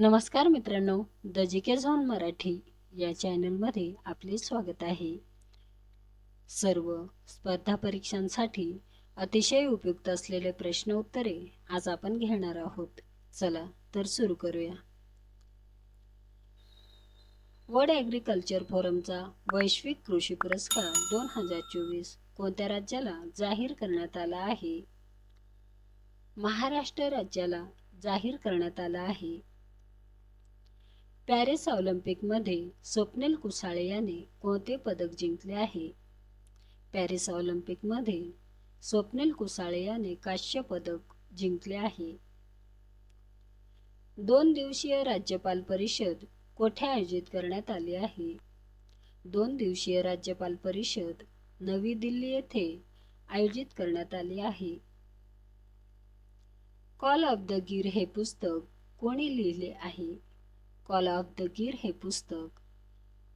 नमस्कार मित्रांनो the G K zone Marathi या चॅनलमध्ये आपले स्वागत आहे. सर्व स्पर्धा परीक्षांसाठी अतिशय उपयुक्त असलेले प्रश्न उत्तरे आज आपण घेणार आहोत. चला तर सुरू करूया. वर्ल्ड ॲग्रिकल्चर फोरमचा वैश्विक कृषी पुरस्कार दोन हजार चोवीस कोणत्या राज्याला जाहीर करण्यात आला आहे? महाराष्ट्र राज्याला जाहीर करण्यात आला आहे. पॅरिस ऑलिम्पिकमध्ये स्वप्नील कुसाळे याने कोणते पदक जिंकले आहे? पॅरिस ऑलिम्पिकमध्ये स्वप्नील कुसाळे याने कांस्य पदक जिंकले आहे. दोन दिवसीय राज्यपाल परिषद कोठे आयोजित करण्यात आली आहे? दोन दिवसीय राज्यपाल परिषद नवी दिल्ली येथे आयोजित करण्यात आली आहे. कॉल ऑफ द गिर हे पुस्तक कोणी लिहिले आहे? कॉल ऑफ द गिर हे पुस्तक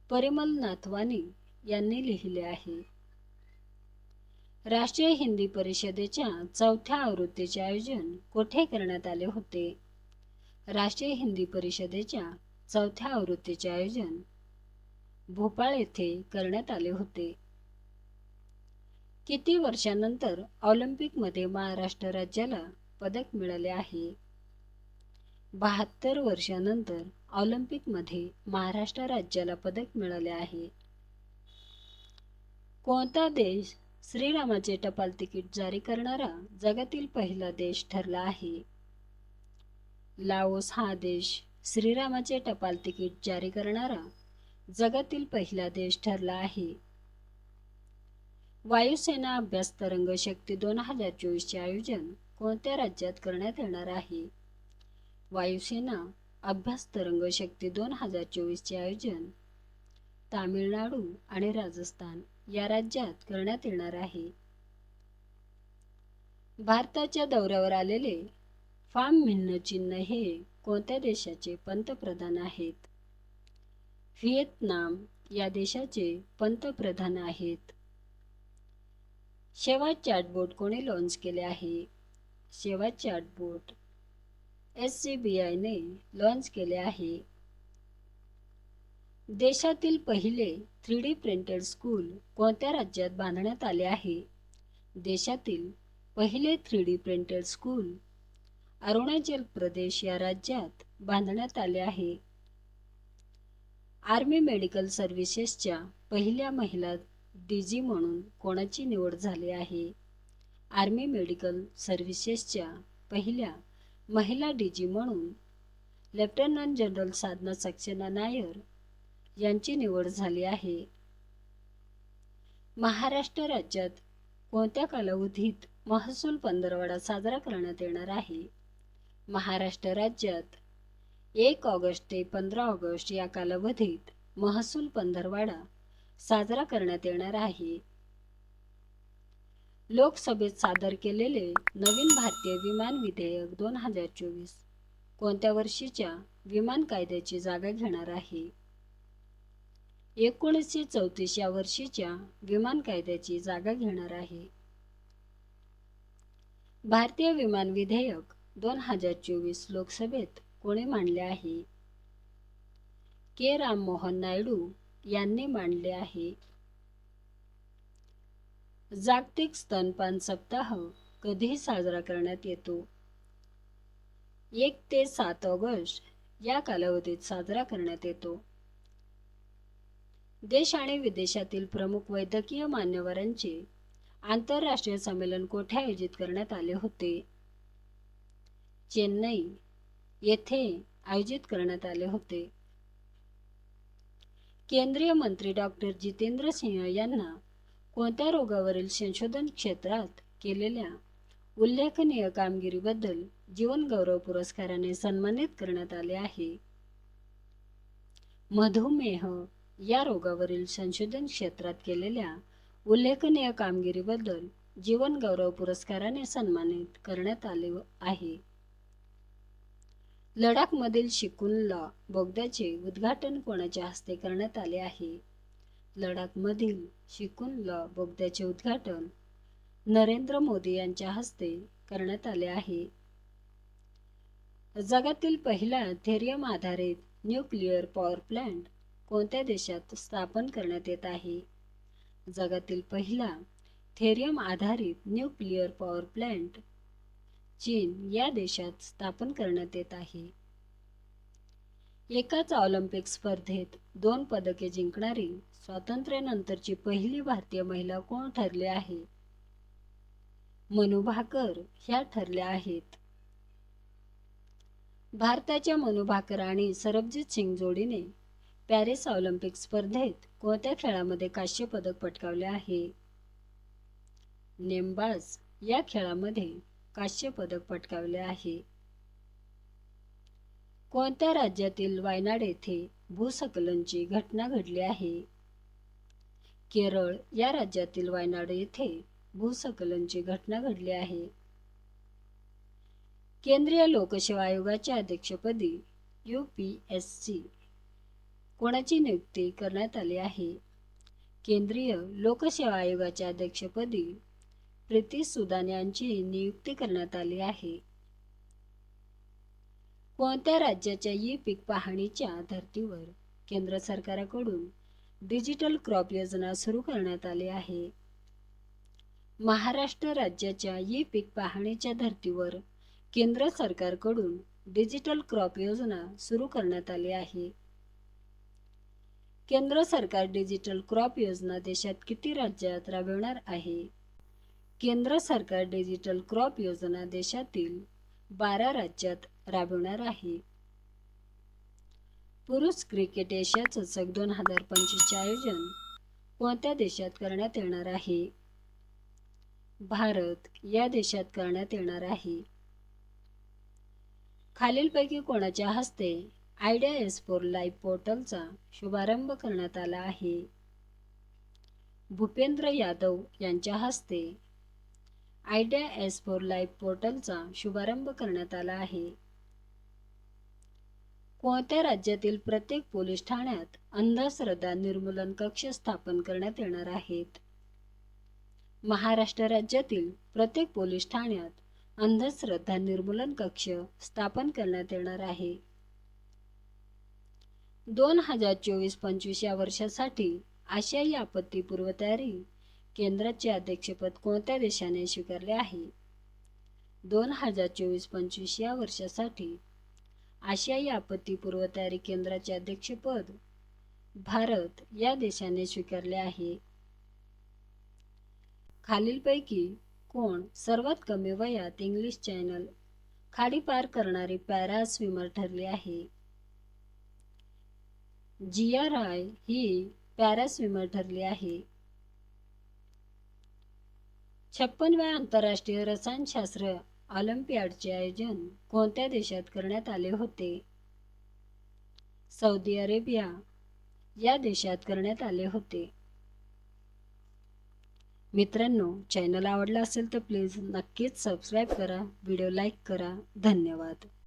परिमल नाथवानी यांनी लिहिले आहे. राष्ट्रीय हिंदी परिषदेच्या चौथ्या आवृत्तीचे आयोजन कोठे करण्यात आले होते? राष्ट्रीय हिंदी परिषदेच्या चौथ्या आवृत्तीचे आयोजन भोपाळ येथे करण्यात आले होते. किती वर्षानंतर ऑलिम्पिकमध्ये महाराष्ट्र राज्याला पदक मिळाले आहे? बहात्तर वर्षानंतर ऑलिम्पिकमध्ये महाराष्ट्र राज्याला पदक मिळाले आहे. कोणता देश श्रीरामाचे टपाल तिकीट जारी करणारा जगातील पहिला देश ठरला आहे? लाओस हा देश श्रीरामाचे टपाल तिकीट जारी करणारा जगातील पहिला देश ठरला आहे. वायुसेना अभ्यास तरंग शक्ती दोन हजार चोवीसचे आयोजन कोणत्या राज्यात करण्यात येणार आहे? वायुसेना अभ्यास तरंग शक्ती दोन हजार चोवीसचे आयोजन. तामिळनाडू आणि राजस्थान या राज्यात करण्यात येणार आहे. भारताच्या दौऱ्यावर आलेले फार्म भिन्न चिन्ह हे कोणत्या देशाचे पंतप्रधान आहेत? व्हिएतनाम या देशाचे पंतप्रधान आहेत. शेवा चॅटबोट कोणी लॉन्च केले आहे? Seva chatbot S C B आयने launch केले आहे. देशातील पहिले थ्री डी प्रिंटेड स्कूल कोणत्या राज्यात बांधण्यात आले आहे? देशातील पहिले three D printed school Arunachal Pradesh या राज्यात बांधण्यात आले आहे. आर्मी मेडिकल सर्व्हिसेसच्या पहिल्या महिला डीजी म्हणून कोणाची निवड झाली आहे? आर्मी मेडिकल सर्व्हिसेसच्या पहिल्या महिला डीजी म्हणून लेफ्टनंट जनरल साधना सक्सेना नायर यांची निवड झाली आहे. महाराष्ट्र राज्यात कोणत्या कालावधीत महसूल पंधरवडा साजरा करण्यात येणार आहे? महाराष्ट्र राज्यात एक ऑगस्ट ते पंधरा ऑगस्ट या कालावधीत महसूल पंधरवाडा साजरा करण्यात येणार आहे. लोकसभेत सादर केलेले नवीन भारतीय विमान विधेयक दोन हजार चोवीस कोणत्या वर्षीच्या विमान कायद्याची जागा घेणार आहे? एकोणीसशे चौतीस या वर्षीच्या विमान कायद्याची जागा घेणार आहे. भारतीय विमान विधेयक दोन हजार चोवीस लोकसभेत कोणी मांडले आहे? के. राममोहन नायडू यांनी मांडले आहे. जागतिक स्तनपान सप्ताह कधी साजरा करण्यात येतो. एक ते सात ऑगस्ट या कालावधीत साजरा करण्यात येतो. देश आणि विदेशातील प्रमुख वैद्यकीय मान्यवरांचे आंतरराष्ट्रीय संमेलन कोठे आयोजित करण्यात आले होते? चेन्नई येथे आयोजित करण्यात आले होते. केंद्रीय मंत्री डॉक्टर जितेंद्र सिंह यांना कोणत्या रोगावरील संशोधन क्षेत्रात केलेल्या उल्लेखनीय कामगिरीबद्दल जीवन गौरव पुरस्काराने सन्मानित करण्यात आले आहे? मधुमेह या रोगावरील संशोधन क्षेत्रात केलेल्या उल्लेखनीय कामगिरीबद्दल जीवन गौरव पुरस्काराने सन्मानित करण्यात आले आहे. लडाखमधील शिकुनला बोगद्याचे उद्घाटन कोणाच्या हस्ते करण्यात आले आहे? लडाखमधील शिकुनला बोगद्याचे उद्घाटन नरेंद्र मोदी यांच्या हस्ते करण्यात आले आहे. जगातील पहिला थेरियम आधारित न्यूक्लिअर पॉवर प्लांट कोणत्या देशात स्थापन करण्यात येत आहे? जगातील पहिला थेरियम आधारित न्यूक्लिअर पॉवर प्लांट चीन या देशात स्थापन करण्यात येत आहे. एकाच ऑलिम्पिक स्पर्धेत दोन पदके जिंकणारी स्वातंत्र्यानंतरची पहिली भारतीय महिला कोण ठरली आहे? मनु भाकर ह्या ठरल्या आहेत. भारताच्या मनुभाकर आणि सरबजीत सिंग जोडीने पॅरिस ऑलिम्पिक स्पर्धेत कोणत्या खेळामध्ये कांस्य पदक पटकावले आहे? नेमबाज या खेळामध्ये कांस्य पदक पटकावले आहे. कोणत्या राज्यातील वायनाड येथे भूसकलनची घटना घडली आहे? केरळ या राज्यातील वायनाड येथे भूसकलनची घटना घडली आहे. केंद्रीय लोकसेवा आयोगाच्या अध्यक्षपदी यू पी एस सी कोणाची नियुक्ती करण्यात आली आहे? केंद्रीय लोकसेवा आयोगाच्या अध्यक्षपदी प्रीती सुदान यांची नियुक्ती करण्यात आली आहे. कोणत्या राज्याच्या ई पीक पाहणीच्या धर्तीवर केंद्र सरकारकडून डिजिटल क्रॉप योजना सुरू करण्यात आली आहे? महाराष्ट्र राज्याच्या ई पीक पाहणीच्या धर्तीवर केंद्र सरकारकडून डिजिटल क्रॉप योजना सुरू करण्यात आली आहे. केंद्र सरकार डिजिटल क्रॉप योजना देशात किती राज्यात राबवणार आहे? केंद्र सरकार डिजिटल क्रॉप योजना देशातील बारा राज्यात राबवणार आहे. पुरुष क्रिकेट एशिया चषक दोन हजार पंचवीसचे आयोजन कोणत्या देशात करण्यात येणार आहे? भारत या देशात करण्यात येणार आहे. खालीलपैकी कोणाच्या हस्ते आयडिया एस फोर लाईव्ह पोर्टलचा शुभारंभ करण्यात आला आहे? भूपेंद्र यादव यांच्या हस्ते आयडिया एस फोर लाईव्ह पोर्टलचा शुभारंभ करण्यात आला आहे. कोणत्या राज्यातील प्रत्येक पोलीस ठाण्यात अंधश्रद्धा निर्मूलन कक्ष स्थापन करण्यात येणार आहेत? महाराष्ट्र राज्यातील प्रत्येक पोलीस ठाण्यात अंधश्रद्धा निर्मूलन कक्ष स्थापन करण्यात येणार आहे. दोन हजार चोवीस पंचवीस या वर्षासाठी आशियाई आपत्ती पूर्वतयारी केंद्राचे अध्यक्षपद कोणत्या देशाने स्वीकारले आहे? दोन हजार चोवीस पंचवीस या वर्षासाठी आशियाई आपत्ती पूर्वतयारी केंद्राचे अध्यक्षपद भारत या देशाने स्वीकारले आहे. खालीलपैकी कोण सर्वात कमी वयात इंग्लिश चॅनल खाडी पार करणारी पॅरा स्विमर ठरली आहे? जिया राय ही पॅरा स्विमर ठरली आहे. छप्पनव्या आंतरराष्ट्रीय रसायनशास्त्र ऑलिम्पियाडचे आयोजन कोणत्या देशात करण्यात आले होते? सौदी अरेबिया या देशात करण्यात आले होते. मित्रांनो चॅनल आवडला असेल तर प्लीज नक्कीच सबस्क्राईब करा व्हिडिओ लाईक करा. धन्यवाद.